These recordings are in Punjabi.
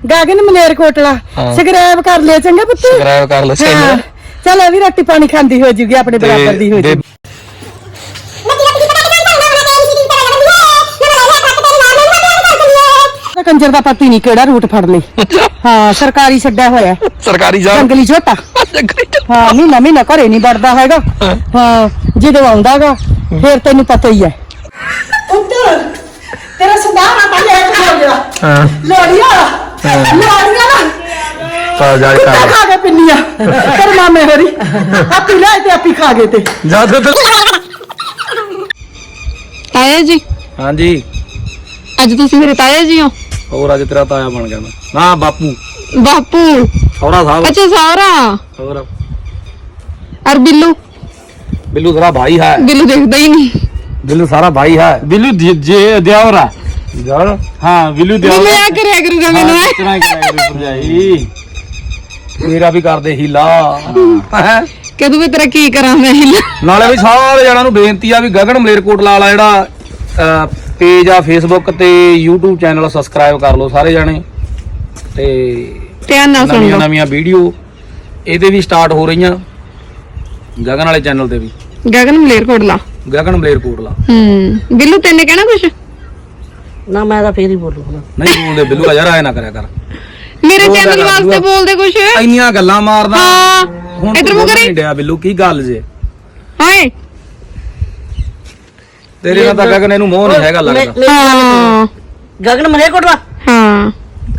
ਗਾਗਨ ਮਲੇਰਕੋਟਲਾ ਹਾਂ। ਸਬਸਕ੍ਰਾਈਬ ਕਰ ਲਿਆ ਚੰਗਾ ਪੁੱਤ? ਸਬਸਕ੍ਰਾਈਬ ਕਰ ਲਓ ਹਾਂ। ਚੈਨਲ ਚਲ ਇਹ ਵੀ ਰੋਟੀ ਪਾਣੀ ਖਾਂਦੀ ਹੋ ਜੂਗੀ ਆਪਣੇ ਬਰਾਬਰ ਦੀ ਹੋ ਤੇ ਜੂਗੀ। ਕੰਜਰ ਦਾ ਪਤੀ ਨਹੀਂ ਕਿਹੜਾ ਰੂਟ ਫੜ ਲਈ ਹਾਂ ਸਰਕਾਰੀ ਛੱਡਿਆ ਹੋਇਆ। ਸਰਕਾਰੀ ਜਾਬ ਜੰਗਲੀ ਝੋਟਾ। ਹਾਂ ਮਹੀਨਾ ਮਹੀਨਾ ਘਰੇ ਨਹੀਂ ਵੜਦਾ ਹੈਗਾ। ਹਾਂ। ਜਦੋਂ ਆਉਂਦਾਗਾ ਫਿਰ ਤੈਨੂੰ ਪਤਾ ਹੀ ਹੈ। ਉੱਧਰ ਤੇਰਾ ਸੁਭਾਅ ਨਾ ਲੇਟ ਹੋ। ਗਿਆ ਹਾਂ ਲੋੜੀਆਂ ਬਾਪੂ। ਬਾਪੂ। ਬਿੱਲੂ? ਬਿੱਲੂ ਭਾਈ ਹੈ। ਬਿੱਲੂ ਦੇਖਦਾ ਹੀ ਨਹੀਂ। ਬਿੱਲੂ ਸਾਰਾ ਭਾਈ ਹੈ। ਬਿੱਲੂ ਜੇ ਦਿਆਵਰਾ ਜਾਣ ਹਾਂ ਵਿਲੂ ਦਿਓ। ਮਿਲਿਆ ਕਰਿਆ ਕਰੂਗਾ ਮੈਨੂੰ ਹੈਂ। ਕਿਤਨਾ ਕਰਾਇਆ ਕਰੂ ਭਰਜਾਈ। ਮੇਰਾ ਵੀ ਕਰਦੇ ਹੀਲਾ। ਹੈਂ। ਕਦੋਂ ਵੀ ਤੇਰਾ ਕਰਾਂ ਮੈਂ ਨਾਲੇ ਵੀ ਸਾਰੇ ਜਣਾਂ ਨੂੰ ਬੇਨਤੀ ਆ ਵੀ ਗਗਨ ਮਲੇਰਕੋਟਲਾ ਵਾਲਾ ਜਿਹੜਾ ਪੇਜ ਆ ਫੇਸਬੁੱਕ ਤੇ YouTube ਚੈਨਲ ਸਬਸਕ੍ਰਾਈਬ ਕਰ ਲਓ ਸਾਰੇ ਜਣੇ। ਤੇ ਧਿਆਨ ਨਾਲ ਸੁਣ ਨਵੀਆਂ ਨਵੀਆਂ ਵੀਡੀਓ ਇਹਦੇ ਵੀ ਸਟਾਰਟ ਹੋ ਰਹੀਆਂ। ਗਗਨ ਵਾਲੇ ਚੈਨਲ ਤੇ ਵੀ। ਗਗਨ ਮਲੇਰਕੋਟਲਾ ਗਗਨ ਮਲੇਰਕੋਟਲਾ ਹੂੰ। ਬਿੱਲੂ ਤੈਨੇ ਕਹਿਣਾ ਕੁਛ? ਨਾ ਮੈਂ ਤਾਂ ਫੇਰ ਹੀ ਬੋਲੂਗਾ ਨਹੀਂ ਬੋਲਦੇ ਬਿੱਲੂ ਯਾਰ ਆਏ ਨਾ ਕਰਿਆ ਕਰ। ਮੇਰੇ ਚੈਨਲ ਵਾਸਤੇ ਦੂਆ। ਬੋਲਦੇ ਕੁਛ? ਇੰਨੀਆਂ ਗੱਲਾਂ ਮਾਰਦਾ ਹਾਂ। ਹੁਣ ਇਧਰ ਤੂੰ ਮੂੰਹ ਕਰੀ ਨਹੀਂ ਡਿਆ ਬਿੱਲੂ ਕੀ ਗੱਲ ਜੇ? ਹਾਏ। ਤੇਰੇ ਨਾਲ ਤਾਂ ਗਗਨ ਇਹਨੂੰ ਮੋਹ ਨਹੀਂ ਹੈਗਾ ਲੱਗਦਾ। ਹਾਂ। ਗਗਨ ਮਲੇਰਕੋਟਲਾ? ਹਾਂ।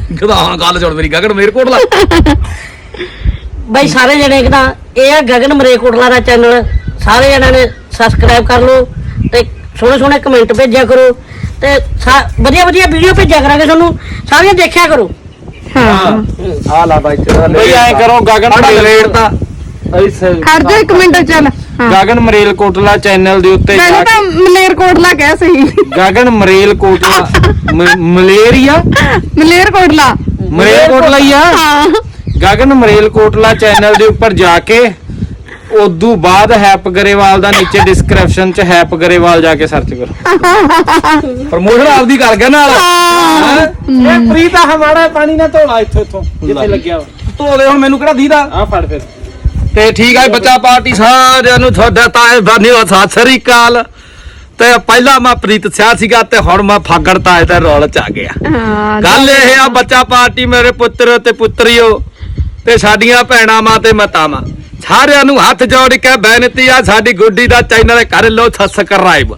ਕਹਿੰਦਾ ਹਾਂ ਗੱਲ ਛੋੜ ਮੇਰੀ ਗਗਨ ਮਲੇਰਕੋਟਲਾ। ਬਈ ਸਾਰੇ ਜਣੇ ਕਿਦਾਂ ਇਹ ਆ ਗਗਨ ਮਰੇਕੋਟਲਾ ਦਾ ਚੈਨਲ। ਸਾਰੇ ਜਣਿਆਂ ਨੇ ਸਬਸਕ੍ਰਾਈਬ ਕਰ ਲਓ ਤੇ ਸੋਹਣੇ ਸੋਹਣੇ ਕਮੈਂਟ ਭੇਜਿਆ ਕਰੋ। ਤੇ ਵਧੀਆ ਵਧੀਆ ਵੀਡੀਓ ਭੇਜਿਆ ਕਰਾਂਗੇ ਤੁਹਾਨੂੰ। ਸਾਰੀਆਂ ਦੇਖਿਆ ਕਰੋ। ਹਾਂ। ਆ ਲਾ ਬਾਈ ਤੇਰਾ ਬਈ ਐਂ ਕਰੋ ਗਗਨ ਰੇਟ ਤਾਂ ऐसे ਖੜ ਜਾ ਇੱਕ ਮਿੰਟ ਚੱਲ। ਹਾਂ। ਗਗਨ ਮਰੇਲ ਕੋਟਲਾ ਚੈਨਲ ਦੇ ਉੱਤੇ ਮੈਨੂੰ ਤਾਂ ਮਲੇਰਕੋਟਲਾ ਕਹਿ ਸਹੀ ਗਗਨ ਮਰੇਲ ਕੋਟਲਾ ਮ- ਮਲੇਰੀਆ? ਮਲੇਰਕੋਟਲਾ। ਮਰੇਲ ਕੋਟਲਾ ਹੀ ਆ। ਗਗਨ ਮਰੇਲ ਕੋਟਲਾ ਚੈਨਲ ਦੇ ਉੱਪਰ ਜਾ ਕੇ ਉਦੋਂ ਬਾਅਦ ਹੈਪ ਗਰੇਵਾਲ ਦਾ ਨੀਚੇ ਡਿਸਕ੍ਰਿਪਸ਼ਨ 'ਚ ਹੈਪ ਗਰੇਵਾਲ ਜਾ ਕੇ ਸਰਚ ਕਰੋ। ਪ੍ਰਮੋਸ਼ਨ ਆਪਦੀ ਕਰ ਗਿਆ ਨਾਲ? ਇਹ ਪ੍ਰੀਤ ਆ ਹਮਾਰਾ ਪਾਣੀ ਨਾ ਧੋਲਾ ਇੱਥੋਂ ਇੱਥੋਂ ਜਿੱਥੇ ਲੱਗਿਆ ਧੋ ਦੇ ਹੁਣ ਮੈਨੂੰ ਕਿਹੜਾ ਦੀਦਾ। ਆ ਫੜ ਫਿਰ। ਤੇ ਠੀਕ ਹੈ ਬੱਚਾ ਪਾਰਟੀ ਸਾਰਿਆਂ ਨੂੰ ਤੁਹਾਡਾ ਤਾਏ ਬਾਨੀਓ ਸਤਿ ਸ੍ਰੀ ਅਕਾਲ। ਤੇ ਪਹਿਲਾਂ ਮੈਂ ਪ੍ਰੀਤ ਸਿਆ ਸੀਗਾ ਤੇ ਹੁਣ ਮੈਂ ਫਾਗੜ ਤਾਏ ਤੇ ਰੌਲ ਚ ਆ ਗਿਆ। ਗੱਲ ਇਹ ਆ ਬੱਚਾ ਪਾਰਟੀ ਮੇਰੇ ਪੁੱਤਰ ਤੇ ਪੁੱਤਰੀਓ ਤੇ ਸਾਡੀਆਂ ਭੈਣਾਂ ਮਾਂ ਤੇ ਮਾਤਾਵਾਂ। ਸਾਰਿਆਂ ਨੂੰ ਹੱਥ ਜੋੜ ਕੇ ਬੇਨਤੀ ਆ ਸਾਡੀ ਗੁੱਡੀ ਦਾ ਚੈਨਲ ਕਰ ਲਓ ਸਬਸਕ੍ਰਾਈਬ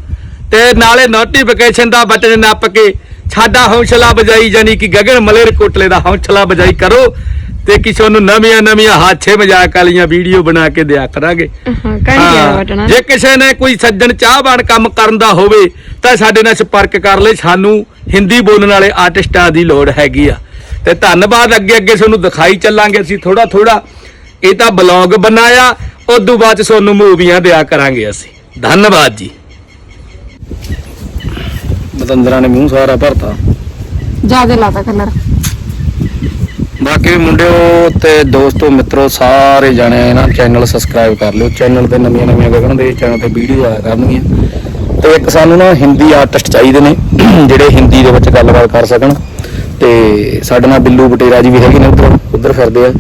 ਤੇ ਨਾਲੇ ਨੋਟੀਫਿਕੇਸ਼ਨ ਦਾ ਬਟਨ ਨੱਪ ਕੇ ਸਾਡਾ ਹੌਸਲਾ ਬਜਾਈ ਜਾਨੀ ਕਿ ਗਗਨ ਮਲੇਰ ਕੋਟਲੇ ਦਾ ਹੌਸਲਾ ਬਜਾਈ ਕਰੋ ਤੇ ਕਿਸੇ ਨੂੰ ਨਵੀਆਂ ਨਵੀਆਂ ਹਾਸੇ ਮਜ਼ਾਕ ਵਾਲੀਆਂ ਵੀਡੀਓ ਬਣਾ ਕੇ ਦਿਆ ਕਰਾਂਗੇ। ਹਾਂ ਜੇ ਕਿਸੇ ਨੇ ਕੋਈ ਸੱਜਣ ਚਾਹਵਾਨ ਕੰਮ ਕਰਨ ਦਾ ਹੋਵੇ ਤਾਂ ਸਾਡੇ ਨਾਲ ਸੰਪਰਕ ਕਰ ਲੈ ਸਾਨੂੰ ਹਿੰਦੀ ਬੋਲਣ ਵਾਲੇ ਆਰਟਿਸਟਾਂ ਦੀ ਲੋੜ ਹੈਗੀ ਆ। ਤੇ ਧੰਨਵਾਦ ਅੱਗੇ ਅੱਗੇ ਤੁਹਾਨੂੰ ਦਿਖਾਈ ਚੱਲਾਂਗੇ ਅਸੀਂ ਥੋੜਾ ਥੋੜਾ ਇਹ ਤਾਂ ਬਲੌਗ ਬਣਾਇਆ ਉਦੋਂ ਬਾਅਦ ਚ ਤੁਹਾਨੂੰ ਮੂਵੀਆਂ ਦਿਆ ਕਰਾਂਗੇ ਅਸੀਂ। ਧੰਨਵਾਦ ਜੀ। ਬਤੰਦਰਾਂ ਨੇ ਮੂੰਹ ਸਾਰਾ ਭਰਤਾ। ਜ਼ਿਆਦਾ ਲਾਤਾ ਕਲਰ। ਬਾਕੀ ਮੁੰਡਿਓ ਤੇ ਦੋਸਤੋ ਮਿੱਤਰੋ ਸਾਰੇ ਜਣੇ ਨਾ ਚੈਨਲ ਸਬਸਕ੍ਰਾਈਬ ਕਰ ਲਿਓ। ਚੈਨਲ ਤੇ ਨਵੀਆਂ ਨਵੀਆਂ ਗਗਨ ਦੇ ਚੈਨਲ ਤੇ ਵੀਡੀਓ ਆਇਆ ਕਰਨਗੀਆਂ। ਤੇ ਇੱਕ ਸਾਨੂੰ ਨਾ ਹਿੰਦੀ ਆਰਟਿਸਟ ਚਾਹੀਦੇ ਨੇ ਜਿਹੜੇ ਹਿੰਦੀ ਦੇ ਵਿੱਚ ਗੱਲਬਾਤ ਕਰ ਸਕਣ। ਤੇ ਸਾਡੇ ਨਾਲ ਬਿੱਲੂ ਬਟੇਰਾ ਜੀ ਵੀ ਹੈਗੇ ਨੇ ਉਧਰ ਉਧਰ ਫਿਰਦੇ ਆ।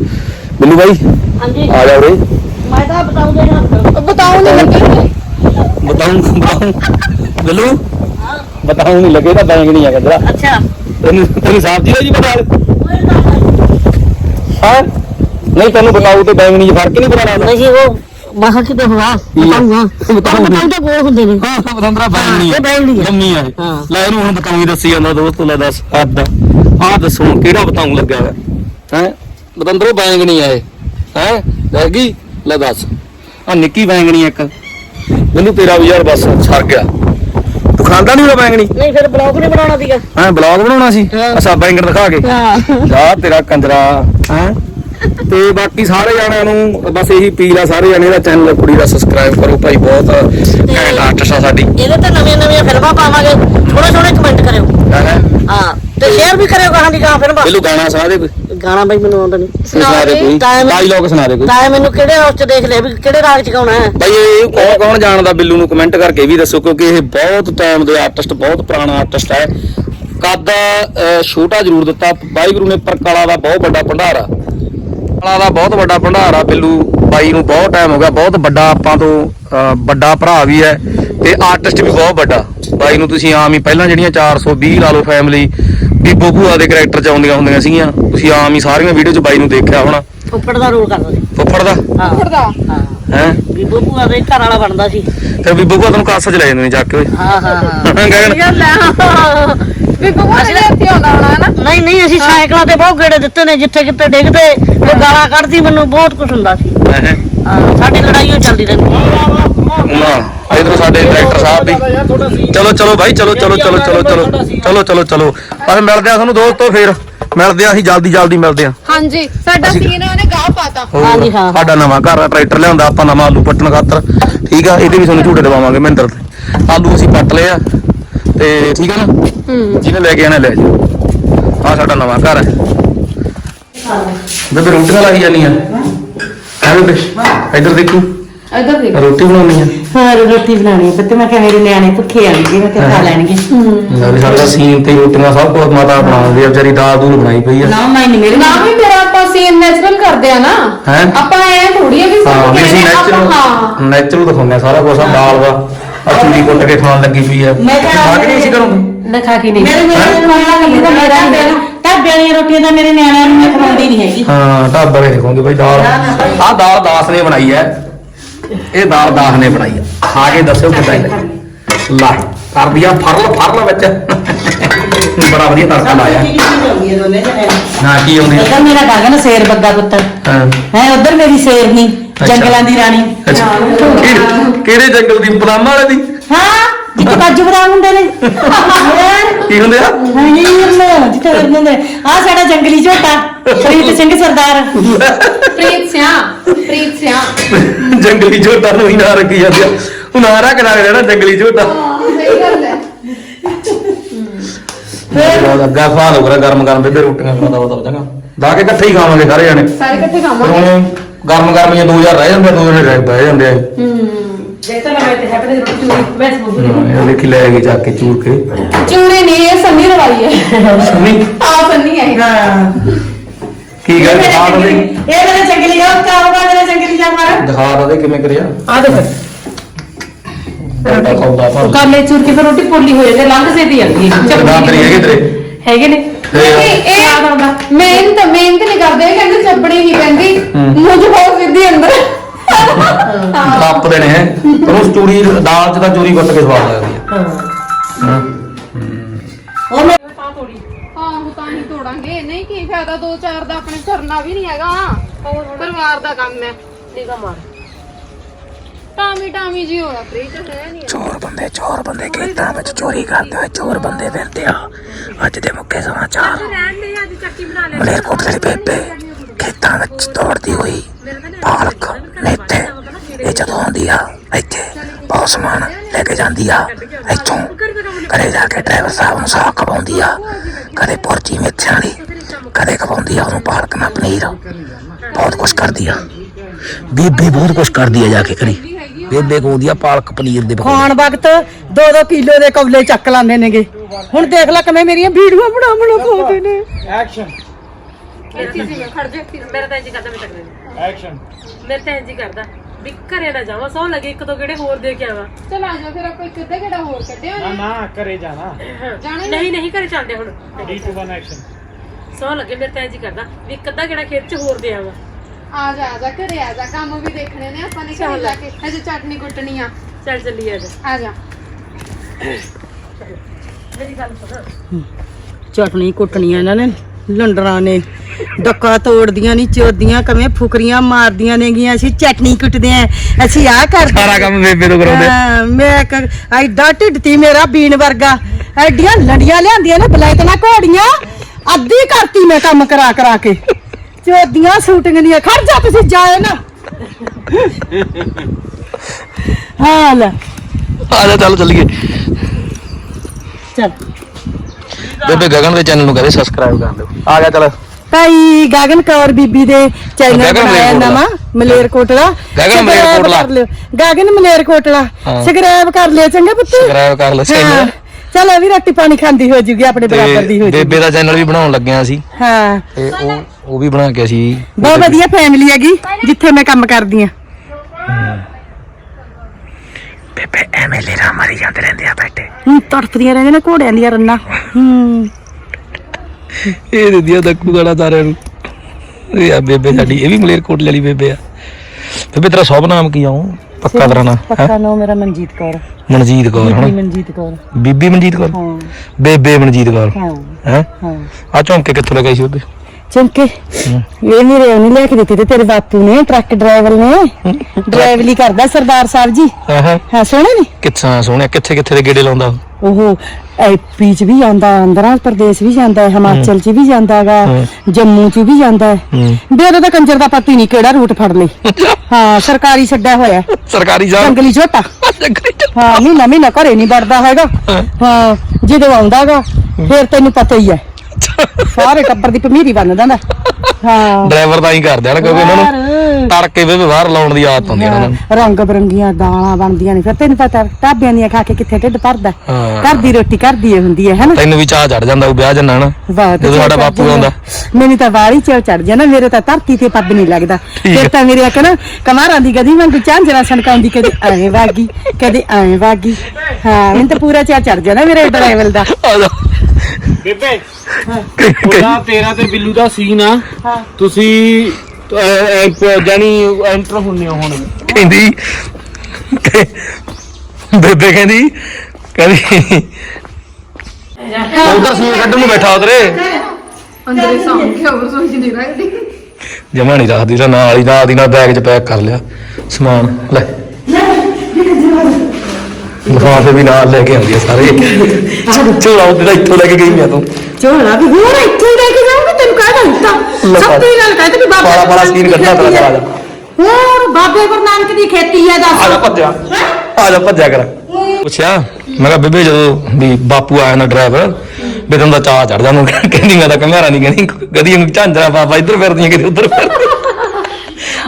ਬਿੱਲੂ ਬਾਈ ਹਾਂਜੀ। ਆ ਜਾ ਉਰੇ ਮੈਂ ਤਾਂ ਬਤਾਉਂਦੇ ਹਾਂ ਬਤਾਉ ਨਹੀਂ ਲੱਗੇ। ਬਤਾਉਂ ਬਤਾਉਂ ਬਿੱਲੂ ਬਤਾਉਂ ਨਹੀਂ ਲੱਗੇ ਤਾਂ ਬੈਂਗ ਨਹੀਂ ਆ ਜਰਾ ਅੱਛਾ। ਤੈਨੂੰ ਤੈਨੂੰ ਸਾਹਿਬ ਜੀ ਜੀ ਬਤਾ ਦੇ ਹਾਂ? ਨਹੀਂ ਤੈਨੂੰ ਬਤਾਉ ਤੇ ਬੈਂਗ ਨਹੀਂ ਫ਼ਰਕ ਨਹੀਂ ਪਤਾ ਲੱਗਦਾ ਨਹੀਂ ਉਹ ਮਹਾ ਕਿਤੇ ਹੋਆ ਬਤਾਉਂਗਾ। ਬਤਾਉਂ ਤਾਂ ਕੋਲ ਹੁੰਦੇ ਨੇ। ਹਾਂ ਬਤੰਦਰਾ ਬੈਂਗਣੀ ਇਹ ਬੈਂਗਣੀ ਆ। ਜੰਮੀ ਆ। ਹਾਂ। ਲੈ ਇਹਨੂੰ ਹੁਣ ਬਤਾਉਂ ਹੀ ਦੱਸੀ ਜਾਂਦਾ ਦੋਸਤ ਲੈ ਦੱਸ। ਹੱਦ ਆਹ ਦੱਸੋ ਕਿਹੜਾ ਬਤਾਉਂ ਲੱਗਿਆ ਹੋਇਆ? ਹੈ? ਬਤੰਦਰੋ ਬੈਂਗਣੀ ਆ ਇਹ। ਹੈ? ਲੈ ਗਈ? ਲੈ ਦੱਸ। ਆ ਨਿੱਕੀ ਬੈਂਗਣੀ ਇੱਕ। ਮੈਨੂੰ ਤੇਰਾ ਵੀ ਯਾਰ ਬਸ ਸਰ ਗਿਆ। ਤੂੰ ਖਾਂਦਾ ਨਹੀਂ ਉਹ ਬੈਂਗਣੀ? ਨਹੀਂ ਫਿਰ ਬਲੌਗ ਨਹੀਂ ਬਣਾਉਣਾ ਸੀਗਾ। ਹਾਂ ਬਲੌਗ ਬਣਾਉਣਾ ਸੀ? ਅਸਾ ਬੈਂਗਣ ਦਿਖਾ ਕੇ। ਹਾਂ। ਜਾ ਤੇਰਾ ਕੰਜਰਾ। ਹੈ? ਤੇ ਬਾਕੀ ਸਾਰੇ ਜਾਣਿਆਂ ਨੂੰ ਬਸ ਇਹੀ ਅਪੀਲ ਆ ਸਾਰੇ ਜਾਣੇ ਦਾ ਚੈਨਲ ਕੁੜੀ ਦਾ ਸਬਸਕ੍ਰਾਈਬ ਕਰੋ ਭਾਈ ਬਹੁਤ ਘੈਂਟ ਆਰਟਿਸਟ ਆ ਸਾਡੀ। ਇਹਦੇ ਤੇ ਨਵੀਆਂ ਨਵੀਆਂ ਫਿਲਮਾਂ ਪਾਵਾਂਗੇ। ਥੋੜੇ ਥੋੜੇ ਕਮੈਂਟ ਕਰਿਓ। ਹੈ? ਹਾਂ। ਤੇ ਸ਼ੇਅਰ ਵੀ ਕਰਿਓ ਕਹਾਂ ਦੀ ਕਹਾਂ ਫਿਲਮਾਂ ਬਿੱਲੂ ਗਾਣਾ ਸੁਣਾ ਦੇ ਕੋਈ। ਗਾਣਾ ਬਈ ਮੈਨੂੰ ਆਉਂਦਾ ਨਹੀਂ ਸੁਣਾ ਦੇ ਕੋਈ। ਡਾਇਲੌਗ ਸੁਣਾ ਦੇ ਕੋਈ। ਤਾਂ ਮੈਨੂੰ ਕਿਹੜੇ ਉਸ ਚ ਦੇਖ ਲਿਆ ਵੀ ਕਿਹੜੇ ਰਾਗ ਚ ਗਾਉਣਾ ਹੈ? ਭਾਈ ਇਹ ਕੌਣ ਕੌਣ ਜਾਣਦਾ ਬਿੱਲੂ ਨੂੰ ਕਮੈਂਟ ਕਰਕੇ ਵੀ ਦੱਸੋ ਕਿਉਂਕਿ ਇਹ ਬਹੁਤ ਟਾਈਮ ਦੇ ਆਰਟਿਸਟ ਬਹੁਤ ਪੁਰਾਣਾ ਆਰਟਿਸਟ ਹੈ। ਕੱਦ ਅਹ, ਛੋਟਾ ਜ਼ਰੂਰ ਦਿੱਤਾ। ਵਾਹਿਗੁਰੂ ਨੇ ਪਰ ਕਲਾ ਦਾ ਬਹੁਤ ਵੱਡਾ ਭੰਡਾਰ ਆ। ਕਲਾ ਦਾ ਬਹੁਤ ਵੱਡਾ ਭੰਡਾਰ ਆ ਬਿੱਲੂ ਬਾਈ ਨੂੰ ਬਹੁਤ ਟਾਈਮ ਹੋ ਗਿਆ। ਬਹੁਤ ਵੱਡਾ ਆਪਾਂ ਤੋਂ ਅਹ, ਵੱਡਾ ਭਰਾ ਵੀ ਹੈ ਤੇ ਆਰਟਿਸਟ ਵੀ ਬਹੁਤ ਵੱਡਾ। ਬਾਈ ਨੂੰ ਤੁਸੀਂ ਆਮ ਹੀ ਪਹਿਲਾਂ ਜਿਹੜੀਆਂ 420 ਲਾ ਲਓ ਫੈਮਿਲੀ ਬੀਬੋ ਭੂਆ ਦੇ ਕੈਰੈਕਟਰ ਚ ਆਉਂਦੀਆਂ ਹੁੰਦੀਆਂ ਸੀਗੀਆਂ। ਤੁਸੀਂ ਆਮ ਹੀ ਸਾਰੀਆਂ ਵੀਡੀਓ ਚ ਬਾਈ ਨੂੰ ਦੇਖਿਆ ਹੋਣਾ। ਫੁੱਫੜ ਦਾ ਰੋਲ ਕਰਦਾ ਸੀ। ਫੁੱਫੜ ਦਾ? ਹਾਂ। ਫੜਦਾ ਹਾਂ। ਹੈ? ਵੀ ਬੱਬੂ ਦੇ ਘਰ ਵਾਲਾ ਬਣਦਾ ਸੀ। ਫਿਰ ਬੀਬੋ ਭੂਆ ਤੁਹਾਨੂੰ ਕਾਸਾ ਚ ਲੈ ਜਾਂਦੇ ਨੇ ਜਾ ਕੇ ਓਏ। ਹਾਂ ਹਾਂ ਹਾਂ। ਗਗਨ ਵੀ ਬਗਵਾਨ ਨੇ ਇੱਥੇ ਆਉਣਾ ਹੋਣਾ ਹੈ ਨਾ? ਨਹੀਂ ਨਹੀਂ ਅਸੀਂ ਸਾਈਕਲਾਂ ਤੇ ਬਹੁਤ ਗੇੜੇ ਦਿੱਤੇ ਨੇ ਜਿੱਥੇ ਕਿਤੇ ਡਿੱਗਦੇ ਤੇ ਗਾਲਾਂ ਕੱਢਦੀ ਮੈਨੂੰ ਬਹੁਤ ਕੁਝ ਹੁੰਦਾ ਸੀ। ਹੈਂ। ਹਾਂ ਸਾਡੀ ਲੜਾਈ ਉਹ ਚੱਲਦੀ ਰਹਿੰਦੀ ਨਾ ਇਧਰ ਸਾਡੇ ਡਾਇਰੈਕਟਰ ਸਾਹਿਬ ਵੀ। ਚਲੋ ਚਲੋ ਭਾਈ ਚਲੋ ਚਲੋ ਚਲੋ ਚਲੋ ਚਲੋ ਚਲੋ ਚਲੋ ਚਲੋ। ਪਰ ਮਿਲਦੇ ਆ ਤੁਹਾਨੂੰ ਦੋਸਤੋ ਫੇਰ। ਮਿਲਦੇ ਆ ਅਸੀਂ ਜਲਦੀ ਜਲਦੀ ਮਿਲਦੇ ਆ ਹਾਂਜੀ ਸਾਡਾ ਸੀਨ ਉਹਨੇ ਗਾਹ ਪਾਤਾ। ਹਾਂਜੀ, ਹਾਂ। ਸਾਡਾ ਨਵਾਂ ਘਰ ਆ ਟਰੈਕਟਰ ਲਿਆਂਦਾ ਆਪਾਂ ਨਵਾਂ ਆਲੂ ਪੱਟਣ ਖਾਤਰ। ਠੀਕ ਆ ਇਹਦੇ ਵੀ ਤੁਹਾਨੂੰ ਝੂਟੇ ਦਵਾਵਾਂਗੇ ਮਹਿੰਦਰ ਤੇ ਆਲੂ ਅਸੀਂ ਪੱਟ ਲਏ ਆ ਤੇ ਠੀਕ ਆ ਨਾ? ਜਿਹਨੇ ਲੈ ਕੇ ਆਣਾ ਲੈ ਜਾ ਆ ਸਾਡਾ ਨਵਾਂ ਘਰ ਹੈ ਬੇਬੇ ਰੋਟੀਆਂ ਲਾਈ ਜਾਨੀ ਆ। ਇੱਧਰ ਦੇਖੋ। ਇੱਧਰ ਦੇਖ। ਰੋਟੀ ਬਣਾਉਣੀ ਆ? ਹਾਂ ਰੋਟੀ ਬਣਾਣੀ ਪੁੱਤ ਮੈਂ ਕਿਹਾ ਮੇਰੇ ਨਿਆਣੇ ਭੁੱਖੇ ਆਣਗੇ ਮੈਂ ਕਿਹਾ ਖਾ ਲੈਣਗੇ। ਯਾਰ ਸਾਡਾ ਸੀਨ ਤੇ ਰੋਟੀਆਂ ਸਭ ਕੁਝ ਮਾਤਾ ਬਣਾਉਂਦੀ ਆ ਵਿਚਾਰੀ ਦਾਲ ਦੂਲ ਬਣਾਈ ਪਈ ਆ। ਨਾ ਮੈਂ ਨਹੀਂ ਮੇਰੇ ਨਾ ਵੀ ਮੇਰਾ ਆਪਾਂ ਸੀਨ ਨੈਚੁਰਲ ਕਰਦੇ ਆ ਨਾ। ਹੈਂ? ਆਪਾਂ ਐ ਥੋੜੀ ਆ ਵੀ ਹਾਂ ਸਭ ਵੀ ਅਸੀਂ ਆਪਾਂ ਹਾਂ। ਨੈਚੁਰਲ ਨੈਚੁਰਲ ਦਿਖਾਉਂਦੇ ਆ ਸਾਰਾ ਕੁਝ ਦਾਲ ਵਾ ਆ ਚੂਰੀ ਕੁੱਟ ਕੇ ਖਾਣ ਲੱਗੀ ਪਈ ਆ। ਮੈਂ ਕਿਹਾ ਖਾ ਕੇ ਨਹੀਂ ਸੀ ਕਰੂੰ ਨਾ ਖਾ ਕੇ ਨਹੀਂ। ਮੇਰੇ ਮੇਰੇ ਖਾਣਾ ਨਹੀਂ ਤਾਂ ਮੇਰਾ ਨਹੀਂ। ਢਾਬੇ ਵਾਲੀਆਂ ਰੋਟੀਆਂ ਤਾਂ ਮੇਰੇ ਨਿਆਣਿਆਂ ਨੂੰ ਮੈਂ ਖਵਾਉਂਦੀ ਨਹੀਂ ਹੈਗੀ। ਹਾਂ ਢਾਬਾ ਵੇ ਦੇਖੋਗੇ ਬਈ ਦਾਲ। ਆਹ ਦਾਲ ਦਾਸ ਨੇ ਬਣਾਈ ਐ ਇਹ ਦਾਲ ਦਾਸ ਨੇ ਬਣਾਈ ਆ। ਖਾ ਕੇ ਦੱਸਿਓ ਕਿੱਦਾਂ ਦੀ ਲਾ ਕਰਦੀ ਆ ਫਰਲ ਫਰਲ ਵਿੱਚ। ਬੜਾ ਵਧੀਆ ਤੜਕਾ ਲਾਇਆ। ਹਾਂ ਕੀ ਆਉਂਦੀ ਇੱਧਰ ਮੇਰਾ ਗਗਨ ਸ਼ੇਰ ਬੱਗਾ ਪੁੱਤਰ। ਹਾਂ। ਹੈ ਉਧਰ ਮੇਰੀ ਸ਼ੇਰਨੀ ਜੰਗਲਾਂ ਦੀ ਰਾਣੀ। ਕਿਹੜੇ ਜੰਗਲ ਦੀ ਪਲਾਮਾ ਵਾਲੇ ਦੀ? ਹਾਂ? ਜਿੱਥੇ ਕਾਜੂ ਬਦਾਮ ਹੁੰਦੇ ਨੇ। ਕੀ ਹੁੰਦੇ ਆ? ਹਾਂ ਜੀ ਵੀਰਨ ਜਿੱਥੇ ਵਰਨੇ ਹੁੰਦੇ ਆ ਸਾਡਾ ਜੰਗਲੀ ਝੋਟਾ ਪ੍ਰੀਤ ਸਿੰਘ ਸਰਦਾਰ। ਪ੍ਰੀਤ ਸਿਆ ਪ੍ਰੀਤ ਸਿਆ। ਜੰਗਲੀ ਝੋਟਾ ਨੂੰ ਹੀ ਨਾ ਰੱਖੀ ਜਾਂਦੇ ਆ। ਉਹ ਨਾ ਰੱਖ ਨਾ ਰਹਿਣਾ ਜੰਗਲੀ ਝੋਟਾ। ਸਹੀ ਗੱਲ ਹੈ। ਫਿਰ ਅੱਗਾ ਫਾ ਲੋ ਗਰਮ ਗਰਮ ਬੇਬੇ ਰੋਟੀਆਂ ਖਾਂਦਾ ਵਾ ਤਾਂ ਚੰਗਾ ਲਾ ਕੇ ਇਕੱਠੇ ਹੀ ਖਾਵਾਂਗੇ ਸਾਰੇ ਜਣੇ। ਸਾਰੇ ਇਕੱਠੇ ਖਾਵਾਂਗੇ। ਹੁਣ ਗਰਮ ਗਰਮ ਜਾਂ 2000 ਰਹਿ ਜਾਂਦੇ ਆ, ਦੋ ਜਣੇ ਰਹਿ ਬਹਿ ਜਾਂਦੇ ਆ। ਦੇਖਤਾ ਮੈਂ ਤੇ ਹੈਪੀ ਦੀ ਰੋਟੀ ਚੂਰੀ ਬੈਠ ਬੋਲ ਹਾਂ, ਇਹ ਦੇਖੀ ਲੈ ਕੇ ਜਾ ਕੇ ਚੂਰ ਕੇ। ਚੂਰੇ ਨਹੀਂ ਇਹ ਸੰਨੀ ਰਵਾਈ ਹੈ। ਸੁਣੀ ਆ ਸੰਨੀ ਹੈ ਹਾਂ। ਕੀ ਗੱਲ ਦਿਖਾ ਤਾਂ ਦੇ। ਇਹ ਮੇਰਾ ਜੰਗਲੀ ਜਾ ਕਾ ਹੋਗਾ ਮੇਰਾ ਜੰਗਲੀ ਜਾਨਵਰ ਦਿਖਾ ਤਾਂ ਦੇ ਕਿਵੇਂ ਕਰਿਆ। ਆ ਦੇਖ। ਬੜਾ ਸੌਦਾ ਭਰ ਕਰ ਲੈ ਚੂਰ ਕੇ ਫਿਰ ਰੋਟੀ ਪੋਲੀ ਹੋ ਜਾਂਦੀ ਲੰਘ ਸੇ ਦੀ ਆਂਦੀ ਨਾ ਤੇਰੀ ਹੈਗੇ ਤੇਰੇ। ਹੈਗੇ ਨੇ। ਨਹੀਂ ਇਹ ਮਿਹਨਤ ਮਿਹਨਤ ਨਹੀਂ ਕਰਦੇ ਇਹ ਕਹਿੰਦੇ ਚੱਪੜੀ ਨਹੀਂ ਪੈਂਦੀ। ਮੁਝ ਬਹੁਤ ਸਿੱਧੀ ਅੰਦਰ। ਕੱਪ ਦੇਣੇ ਹੈ। ਪਰ ਉਸ ਚੂਰੀ ਦਾਲ ਚ ਤਾਂ ਚੂਰੀ ਕੁੱਟ ਕੇ ਸਵਾਦ ਲੱਗਦੀ ਹੈ। ਹਾਂ। ਉਹ ਮੈਂ ਆਹੋ ਤਾਂ ਹੀ ਤੋੜਾਂਗੇ। ਨਹੀਂ ਕੀ ਫਾਇਦਾ ਦੋ ਚਾਰ ਦਾ ਆਪਣੇ ਕਰਨਾ ਵੀ ਨਹੀਂ ਹੈਗਾ। ਪਰਿਵਾਰ ਦਾ ਕੰਮ ਹੈ। ਨਿਗਾ ਮਾਰ ਟਾਮੀ ਟਾਮੀ ਜੀ ਹੋਇਆ ਪ੍ਰੀਤ ਹੈ ਨਹੀਂ ਚੋਰ ਬੰਦੇ ਚੋਰ ਬੰਦੇ ਖੇਤਾਂ ਵਿੱਚ ਚੋਰੀ ਕਰਦੇ ਹੋਏ ਚੋਰ ਬੰਦੇ ਫਿਰਦੇ ਆ। ਅੱਜ ਦੇ ਮੁੱਕੇ ਸਮਾਚਾਰ। ਮਲੇਰਕੋਟਲੇ ਦੀ ਬੇਬੇ ਖੇਤਾਂ ਵਿੱਚ ਦੌੜਦੀ ਹੋਈ ਇਹ ਜਦੋਂ ਆਉਂਦੀ ਆ ਇੱਥੇ ਬਹੁਤ ਸਮਾਨ ਲੈ ਕੇ ਜਾਂਦੀ ਆ ਇੱਥੋਂ ਘਰੇ ਜਾ ਕੇ ਡਰਾਈਵਰ ਸਾਹਿਬ ਨੂੰ ਸਾਗ ਖਵਾਉਂਦੀ ਆ ਕਦੇ ਪੁਰਜੀ ਮੇਥਿਆਂ ਦੀ ਕਦੇ ਖਵਾਉਂਦੀ ਆ ਉਹਨੂੰ ਪਾਲਕ ਨਾਲ ਪਨੀਰ ਬਹੁਤ ਕੁਛ ਕਰਦੀ ਆ। ਬੀਬੀ ਬਹੁਤ ਕੁਛ ਕਰਦੀ ਆ ਜਾ ਕੇ ਕਰੀ ਬੇਬੇ ਕੋਉਂਦੀ ਆ ਪਾਲਕ ਪਨੀਰ ਦੇ ਖਾਣ ਵਕਤ 2-2 ਕਿਲੋ ਦੇ ਕਵਲੇ ਚੱਕ ਲਾਂਦੇ ਨੇਗੇ। ਹੁਣ ਦੇਖ ਲੈ ਕਿਵੇਂ ਮੇਰੀਆਂ ਵੀਡੀਓ ਬਣਾ ਬਣਾ ਖਾਉਂਦੇ ਨੇ। ਮੇਰਾ ਤਾਂ ਇੰਜ ਕਰਦਾ ਮੈਂ ਤੱਕ ਐਕਸ਼ਨ ਮੇਰੇ ਤਾਂ ਇੰਜ ਕਰਦਾ। ਵੀ ਘਰੇ ਨਾ ਜਾਵਾਂ ਸੌ ਲੱਗੇ ਇੱਕ ਦੋ ਕਿਹੜੇ ਹੋਰ ਦੇ ਕੇ ਆਵਾਂ। ਚਲ ਆ ਜਾ ਫਿਰ ਆਪਾਂ ਇੱਕ ਅੱਧਾ ਕਿਹੜਾ ਹੋਰ ਕੱਢਿਆ ਨਾ ਨਾ ਕਰੇ ਜਾਣਾ। ਜਾਣੇ ਨਹੀਂ ਨਹੀਂ ਘਰੇ ਚੱਲਦੇ ਹੁਣ। D2 action. ਸੌ ਲੱਗੇ ਮੇਰੇ ਤਾਂ ਹੀ ਕਰਦਾ। ਵੀ ਇੱਕ ਅੱਧਾ ਕਿਹੜਾ ਖੇਤ ਚ ਹੋਰ ਦੇ ਆਵਾਂ। ਆ ਜਾ ਆ ਜਾ ਘਰੇ ਆ ਜਾ। ਕੰਮ ਵੀ ਦੇਖਣੇ ਨੇ ਆਪਾਂ ਨੇ ਘਰੇ ਜਾ ਕੇ। ਅਜੇ ਚਟਨੀ ਕੁੱਟਣੀ ਆ। ਚੱਲ ਚੱਲੀ ਆ ਜਾ। ਆ ਜਾ। ਮੇਰੀ ਗੱਲ ਸੁਣ। ਚਟਣੀ ਕੁੱਟਣੀਆਂ ਇਹਨਾਂ ਨੇ। ਲੰਡਰਾਂ ਨੇ। ਡੱਕਾ ਤੋੜਦੀਆਂ ਨਹੀਂ ਚੋਦੀਆਂ ਕਵੇਂ ਫੁਕਰੀਆਂ ਮਾਰਦੀਆਂ ਨੇਗੀਆਂ। ਅਸੀਂ ਚਟਣੀ ਕੁੱਟਦੇ ਆ। ਅਸੀਂ ਆ ਕਰਦੇ ਸਾਰਾ ਕੰਮ ਬੇਬੇ ਤੋਂ ਕਰਾਉਂਦੇ ਹਾਂ, ਮੈਂ ਇੱਕ ਐਡਾ ਢਿੱਡ ਤੀ ਮੇਰਾ ਬੀਨ ਵਰਗਾ। ਐਡੀਆਂ ਲੰਡੀਆਂ ਲਿਆਂਦੀਆਂ ਨੇ ਬਲੈਤਨਾ ਘੋੜੀਆਂ। ਅੱਧੀ ਕਰਤੀ ਮੈਂ ਕੰਮ ਕਰਾ ਕਰਾ ਕੇ। ਚੋਦੀਆਂ ਸ਼ੂਟਿੰਗ ਦੀਆਂ। ਖੜ ਜਾ ਤੁਸੀਂ ਜਾਏ ਨਾ। ਹਾਂ ਲੈ। ਆ ਜਾ ਚੱਲ ਚੱਲੀਏ। ਚੱਲ। ਬੇਬੇ ਗਗਨ ਦੇ ਚੈਨਲ ਨੂੰ ਕਹਦੇ ਸਬਸਕ੍ਰਾਈਬ ਕਰ ਦਿਓ ਆ ਜਾ ਚੱਲ। ਭਾਈ ਗਗਨ ਕੌਰ ਬੀਬੀ ਦੇ ਚੈਨਲ ਗਗਨ ਬਣਾਇਆ ਮਲੇਰਕੋਟਲਾ। ਨਵਾਂ ਮਲੇਰਕੋਟਲਾ। ਗਗਨ Subscribe ਮਲੇਰਕੋਟਲਾ। ਕਰ ਲਿਓ। ਗਗਨ ਮਲੇਰਕੋਟਲਾ। ਹਾਂ। ਸਬਸਕ੍ਰਾਈਬ ਕਰ ਲਿਓ ਚੰਗਾ ਪੁੱਤ। ਸਬਸਕ੍ਰਾਈਬ ਕਰ ਲਓ ਹਾਂ, ਚੈਨਲ ਚਲ ਇਹ ਵੀ ਰੋਟੀ ਪਾਣੀ ਖਾਂਦੀ ਹੋ ਜੂਗੀ ਆਪਣੇ ਬਰਾਬਰ ਦੀ ਹੋ ਜੂਗੀ। ਬੇਬੇ ਦਾ ਚੈਨਲ ਵੀ ਬਣਾਉਣ ਲੱਗਿਆ ਸੀ। ਹਾਂ। ਤੇ ਉਹ ਉਹ ਵੀ ਬਣਾ ਕੇ ਅਸੀਂ ਬਹੁਤ ਵਧੀਆ ਫੈਮਿਲੀ ਹੈਗੀ ਜਿੱਥੇ ਮੈਂ ਕੰਮ ਕਰਦੀ ਆ ਬੇਬੇ ਐਵੇਂ ਲੇਰਾ ਮਾਰੀ ਜਾਂਦੇ ਰਹਿੰਦੇ ਆ ਬੈਠੇ। ਹੂੰ ਤੜਫਦੀਆਂ ਰਹਿੰਦੀਆਂ ਨੇ ਘੋੜਿਆਂ ਦੀਆਂ ਰੰਨਾਂ। ਹੂੰ। ਇਹ ਦਿੰਦੀਆਂ ਦੱਕੂ ਗਾਣਾ ਸਾਰਿਆਂ ਨੂੰ। ਇਹ ਆ ਬੇਬੇ ਸਾਡੀ ਇਹ ਵੀ ਮਲੇਰਕੋਟਲੇ ਵਾਲੀ ਬੇਬੇ ਆ। ਬੇਬੇ ਤੇਰਾ ਸ਼ੁਭ ਨਾਮ ਕੀ ਆਉਂ ਪੱਕਾ ਤੇਰਾ ਨਾਮ ਪੱਕਾ ਨੋ ਮੇਰਾ ਮਨਜੀਤ ਕੌਰ। ਮਨਜੀਤ ਕੌਰ ਬੀਬੀ ਹਨਾ? ਮਨਜੀਤ ਕੌਰ। ਬੀਬੀ ਮਨਜੀਤ ਕੌਰ? ਹਾਂ। ਬੇਬੇ ਮਨਜੀਤ ਕੌਰ। ਹਾਂ। ਹੈ? ਆ ਝੁੰਮਕੇ ਕਿੱਥੋਂ ਲਗਾਈ ਸੀ ਉਹਦੇ? ਚੰਕੇ ਇਹ ਮੇਰੇ ਉਹਨੇ ਲੈ ਕੇ ਦਿੱਤੀ ਤੇ ਤੇਰੇ ਬਾਪੂ ਨੇ ਟਰੱਕ ਡਰਾਈਵਰ ਨੇ। ਡਰਾਈਵਲੀ ਕਰਦਾ ਸਰਦਾਰ ਸਾਹਿਬ ਜੀ। ਹਾਂ ਸੋਹਣੇ ਨੇ? ਕਿੱਥਾਂ ਸੋਹਣਿਆ ਕਿੱਥੇ ਕਿੱਥੇ ਦੇ ਗੇੜੇ ਲਾਉਂਦਾ ਉਹ? ਐਪੀ ਚ ਵੀ ਜਾਂਦਾ ਆਂਧਰਾ ਪ੍ਰਦੇਸ਼ ਵੀ ਜਾਂਦਾ ਹੈ ਹਿਮਾਚਲ ਚ ਵੀ ਜਾਂਦਾ ਹੈਗਾ ਜੰਮੂ ਚ ਵੀ ਜਾਂਦਾ ਹੈ। ਹੂੰ। ਵੀ ਉਹਦਾ ਤਾਂ ਕੰਜਰ ਦਾ ਪਤੀ ਨਹੀਂ ਕਿਹੜਾ ਰੂਟ ਫੜ ਲਈ ਹਾਂ ਸਰਕਾਰੀ ਛੱਡਿਆ ਹੋਇਆ ਸਰਕਾਰੀ ਸਾਹਿਬ ਜੰਗਲੀ ਝੋਟਾ। ਹਾਂ ਮਹੀਨਾ ਮਹੀਨਾ ਘਰੇ ਨਹੀਂ ਵੜਦਾ ਹੈਗਾ। ਹਾਂ। ਜਦੋਂ ਆਉਂਦਾਗਾ ਫਿਰ ਤੈਨੂੰ ਪਤਾ ਹੀ ਹੈ। ਸਾਰੇ ਟੱਬਰ ਦੀ ਭਮੀਰੀ ਬੰਨ ਦਿੰਦਾ। ਹਾਂ। ਡਰਾਈਵਰ ਤਾਂ ਹੀ ਕਰਦੇ ਆ ਨਾ ਕਿਉਂਕਿ ਉਹਨਾਂ ਨੂੰ ਤੜਕੇ ਵੇ ਬਾਹਰ ਲਾਉਣ ਦੀ ਆਦਤ ਹੁੰਦੀ ਆ ਉਹਨਾਂ ਨੂੰ। ਰੰਗ ਬਰੰਗੀਆਂ ਦਾਲਾਂ ਬਣਦੀਆਂ ਨੇ। ਫਿਰ ਤੈਨੂੰ ਪਤਾ ਢਾਬਿਆਂ ਦੀਆਂ ਖਾ ਕੇ ਕਿੱਥੇ ਢਿੱਡ ਭਰਦਾ ਹਾਂ। ਘਰ ਦੀ ਰੋਟੀ ਘਰ ਦੀ ਹੀ ਹੁੰਦੀ ਹੈ ਹੈਨਾ? ਤੈਨੂੰ ਵੀ ਚਾਹ ਚੜ ਜਾਂਦਾ ਉਹ ਵਿਆਹ ਜੰਨਾ ਨਾ ਜਦੋਂ ਸਾਡਾ ਬਾਪੂ। ਆਉਂਦਾ। ਮੈਨੂੰ ਤਾਂ ਵਾਲੀ ਚੜ ਚੜ ਜਾਂਦਾ ਮੇਰੇ ਤਾਂ ਧਰਤੀ ਤੇ ਪੱਬ ਨਹੀਂ ਲੱਗਦਾ। ਫਿਰ ਹੈ। ਤਾਂ ਮੇਰੇ ਆਖਣਾ ਕਮਾਰਾਂ ਦੀ ਗਦੀ ਵਾਂਗੂ ਝਾਂਜਰਾ ਸਣਕਾਉਂਦੀ ਕਦੇ ਐਵੇਂ ਵਾਗੀ ਕਦੇ ਐਵੇਂ ਵਾਗੀ। ਹਾਂ ਮੈਨੂੰ ਤਾਂ ਪੂਰਾ ਚੜ ਚੜ ਜਾਂਦਾ ਮੇਰੇ ਡਰਾਈਵਰ ਦਾ। ਆ ਜਾ। ਬੇਬੇ ਉਹਦਾ ਤੇਰਾ ਤੇ ਬਿੱਲੂ ਦਾ ਸੀਨ ਆ। ਤੁਸੀਂ ਜਾਨੀ ਐਂਟਰ ਹੁੰਨੇ ਹੋ ਹੁਣ। ਕਹਿੰਦੀ ਬੇਬੇ ਕਹਿੰਦੀ ਕਹਿੰਦੀ ਉਧਰ ਸੀਨ ਕੱਢਣ ਨੂੰ ਬੈਠਾ ਉਧਰੇ। ਅੰਦਰੇ ਸੌਂ ਕੇ ਹੋਰ ਸੋਚ ਨਹੀਂ ਰੱਖਦੀ। ਜਮਾ ਨਹੀਂ ਰੱਖਦੀ ਤਾਂ ਨਾਲ ਹੀ ਨਾਲ ਦੀ ਨਾਲ ਬੈਗ 'ਚ ਪੈਕ ਕਰ ਲਿਆ। ਸਮਾਨ ਲੈ। ਲਿਫਾਫੇ ਵੀ ਨਾਲ ਲੈ ਕੇ ਆਉਂਦੀ ਆ ਸਾਰੇ। ਝੋਲਾ ਉਹਦੇ ਦਾ ਇੱਥੋਂ ਲੈ ਕੇ ਗਈ ਮੈਂ ਤੂੰ। ਝੋਲਾ ਵੀ ਹੋਰ ਇੱਥੇ ਹੀ ਲੈ ਕੇ ਜਾਊਂਗੀ ਤੈਨੂੰ ਕਹਿ ਦਿੱਤਾ? ਸਭ ਤੋਂ ਹੀ ਗੱਲ ਕਹਿ ਤੇ ਵੀ ਬਾਬੇ ਪਾਲਾ ਪਾਲਾ ਸੀਨ ਕੱਢਣਾ ਤੇਰਾ ਆ ਜਾ। ਹੋਰ ਬਾਬੇ ਗੁਰੂ ਨਾਨਕ ਦੀ ਖੇਤੀ ਹੈ ਆ ਜਾ ਦੱਸ ਭੱਜਿਆ ਆ ਜਾ ਭੱਜਿਆ ਕਰ। ਪੁੱਛਿਆ? ਮੈਂ ਕਿਹਾ ਬੇਬੇ ਜਦੋਂ ਵੀ ਬਾਪੂ ਆਇਆ ਨਾ ਡਰਾਈਵਰ ਵੀ ਤੈਨੂੰ ਤਾਂ ਚਾਹ ਚੜ ਜਾਂਦਾ ਕਹਿੰਦੀ ਮੈਂ ਤਾਂ ਕਮਿਆਰਾ ਨਹੀਂ ਕਹਿੰਦੀ ਕਦੀ ਝਾਂਜਰਾ ਬਾਬਾ ਇੱਧਰ ਫਿਰਦੀਆਂ ਕਿਤੇ ਉੱਧਰ ਫਿਰਦੀਆਂ।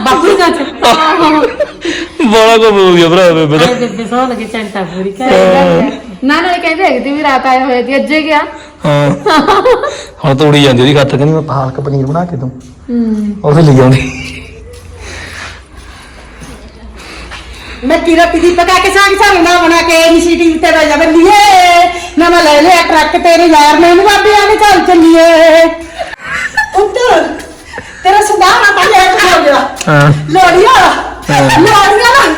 ਬਾਪੂ ਦਾ ਬੜਾ ਕੋ ਬੋਲ ਗਿਆ ਭਰਾ ਬੇਬੇ ਦਾ ਬੇਬੇ ਸੌ ਲਗੇ ਚੰਟਾ ਪੂਰੀ ਕਰ ਨਾ ਨਾ ਇਹ ਕਹਿੰਦੇ ਹੈਗੇ ਤੇ ਵੀ ਰਾਤ ਆਇਆ ਹੋਇਆ ਸੀ ਅੱਜੇ ਗਿਆ ਹਾਂ। ਹੁਣ ਤੋੜੀ ਜਾਂਦੀ ਉਹਦੀ ਖਾਤਰ ਕਹਿੰਦੀ ਮੈਂ ਪਾਲਕ ਪਨੀਰ ਬਣਾ ਕੇ ਦੂੰ ਉਹਦੇ ਲਈ ਆਉਂਦੀ। ਮੈਂ ਕੀਰਾ ਪੀਦੀ ਪਕਾ ਕੇ ਸਾਗ ਸਾਗ ਨਾ ਬਣਾ ਕੇ ਇਨੀਸ਼ੀਏਟਿਵ ਤੇ ਬੈ ਜਾ ਬੱਲੀਏ ਨਾ ਮੈਂ ਲੈ ਲਿਆ ਟਰੱਕ ਤੇਰੇ ਯਾਰ ਮੈਨੂੰ ਬਾਬੇ ਆਵੇ ਚੱਲ ਚੱਲੀਏ ਉੱਤਰ। ਤੇਰਾ ਸੁਭਾਅ ਨਾ ਲੇਟ ਹੋ ਗਿਆ ਹਾਂ। ਲੋੜੀਆਂ ਲਵਾੜੀਆਂ ਨਾ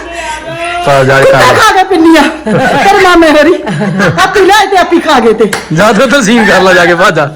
ਤਾਂ ਜਾ ਕੇ ਖਾ ਖਾ ਕੇ ਪਿੰਨੀਆਂ? ਤੇਰੇ ਮਾਮੇ ਹੋਰੀ। ਆਪੀ ਲੈ ਤੇ ਆਪੀ ਖਾ ਗਏ ਤੇ। ਜਾ ਤੂੰ ਤਸੀਨ ਕਰ ਲੈ ਜਾ ਕੇ ਭਾਜਾ